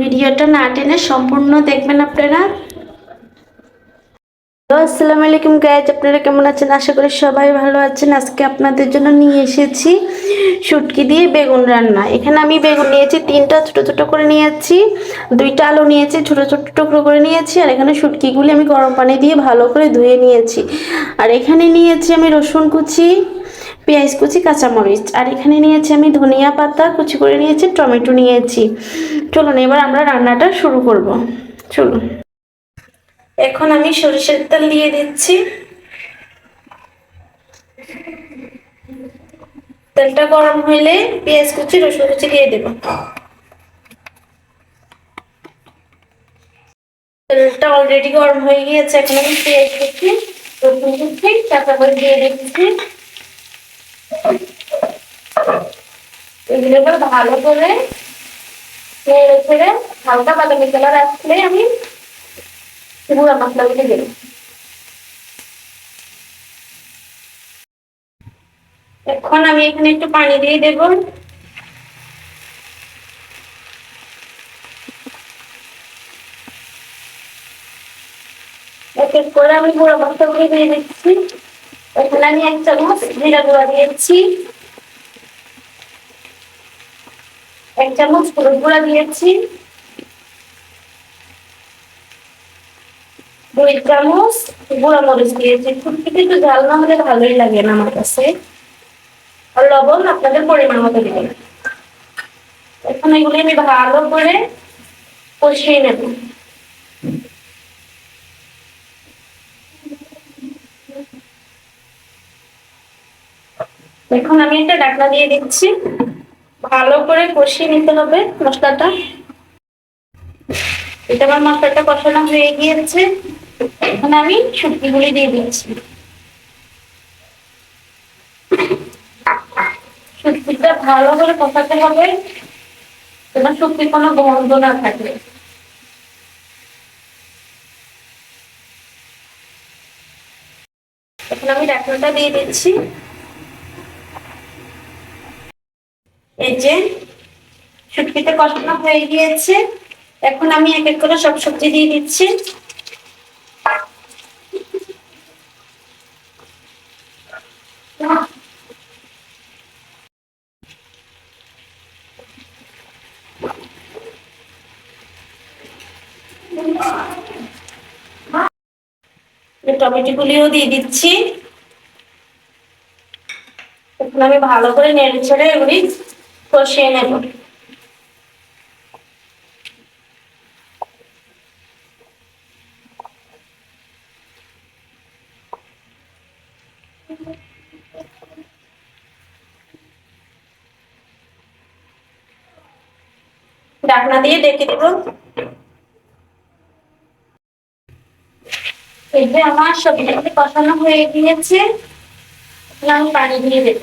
ভিডিওটা না টেনে সম্পূর্ণ দেখবেন আপনারা। আসসালামু আলাইকুম গাইজ আপনারা কেমন আছেন? আশা করি সবাই ভালো আছেন। আজকে আপনাদের জন্য নিয়ে এসেছি শুটকি দিয়ে বেগুন রান্না। এখানে আমি বেগুন নিয়েছি, তিনটা ছোট ছোট করে নিয়েছি, দুইটা আলু নিয়েছি, ছোট ছোট টুকরো করে নিয়েছি, আর এখানে শুটকিগুলি আমি গরম পানি দিয়ে ভালো করে ধুয়ে নিয়েছি। আর এখানে নিয়েছি আমি রসুন কুচি পেঁয়াজ কুচি, কাঁচামরিচ। আর এখানে নিয়েছি আমি ধনিয়া পাতা, কুচি করে নিয়েছি, টমেটো নিয়েছি। চলুন, এবার আমরা রান্নাটা শুরু করব। চলুন। এখন আমি সরিষার তেল দিয়ে দিচ্ছি। তেলটা গরম হইলে পেঁয়াজ কুচি, রসুন কুচি দিয়ে দেব। তেলটা অলরেডি গরম হয়ে গিয়েছে, এখন আমি পেঁয়াজ কুচি, রসুন কুচি কাঁচা করে দিয়ে দিচ্ছি। হালকা বাদামি কালার আসলে আমি গুঁড়া মশলাগুলো দেব। এখন আমি এখানে একটু পানি দিয়ে দেব। এক করে আমি গুঁড়া মশলাগুলো দিয়ে দিচ্ছি। এখানে আমি এক চামচ জিরা গুঁড়া দিয়েছি। এক চামচ হলুদ গুঁড়া দিয়েছি। দুই চামচ গুঁড়া মরিচ দিয়েছি। ফুটকিতে একটু ঝাল না হলে ভালোই লাগে না আমার কাছে। আর লবণ আপনাদের পরিমাণ মতো দিবেন। এখন এগুলি আমি ভালো করে কষিয়ে নেব। এখন আমি একটা ডাকনা দিয়ে দিচ্ছি। ভালো করে কষিয়ে নিতে হবে মশলাটা। এটা আমার মশলাটা কষানো হয়ে গিয়েছে। এখন আমি শুটকিগুলি দিয়ে দিচ্ছি। শুটকিটা ভালো করে কষাতে হবে, যেন শুটকির কোনো গন্ধ না থাকে। এখন আমি ডাকনাটা দিয়ে দিচ্ছি। এই যে, শুটকিতে কষানো হয়ে গিয়েছে। এখন আমি এক এক করে সব সবজি দিয়ে দিচ্ছি। টমেটো গুলিও দিয়ে দিচ্ছি। এখন আমি ভালো করে নেড়ে ছেড়ে এগুলি কষিয়ে নেব। ডাকনা দিয়ে ডেকে দেব এই যে আমার সবজিগুলি কষানো হয়ে গিয়েছে আমি পানি দিয়ে দেব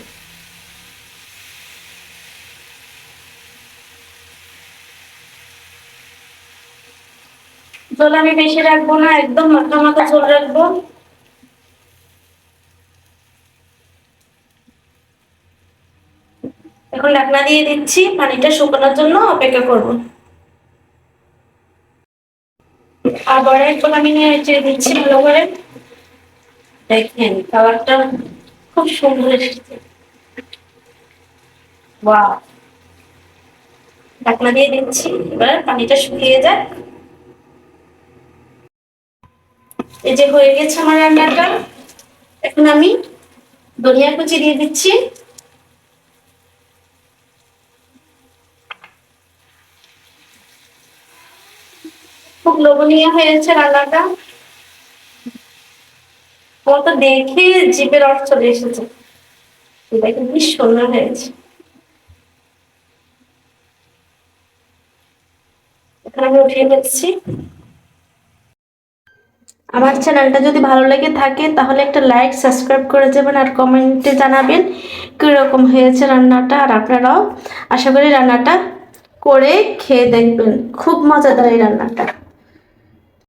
জল আমি বেশি রাখব না, একদম মাথা মাথা ঝোল রাখব। এখন ঢাকনা দিয়ে দিচ্ছি, পানিটা শুকানোর জন্য অপেক্ষা করব। আবার একবার আমি নেড়ে দিচ্ছি ভালো করে। দেখেন খাবারটা খুব সুন্দর এসেছে। বাহ! ঢাকনা দিয়ে দিচ্ছি, এবার পানিটা শুকিয়ে যাক। এই যে হয়ে গেছে আমার রান্নাটা। এখন আমি ধনিয়া কুচি দিয়ে দিচ্ছি। খুব লোভনীয় হয়েছে রান্নাটা। আমার তো দেখে জিপের অর্থ চলে এসেছে। এটা সুন্দর হয়েছে। এখন আমি উঠিয়ে নিচ্ছি। আমার চ্যানেলটা যদি ভালো লেগে থাকে, তাহলে একটা লাইক সাবস্ক্রাইব করে যাবেন আর কমেন্টে জানাবেন কীরকম হয়েছে রান্নাটা আর আপনারাও আশা করি রান্নাটা করে খেয়ে দেখবেন। খুব মজাদার এই রান্নাটা।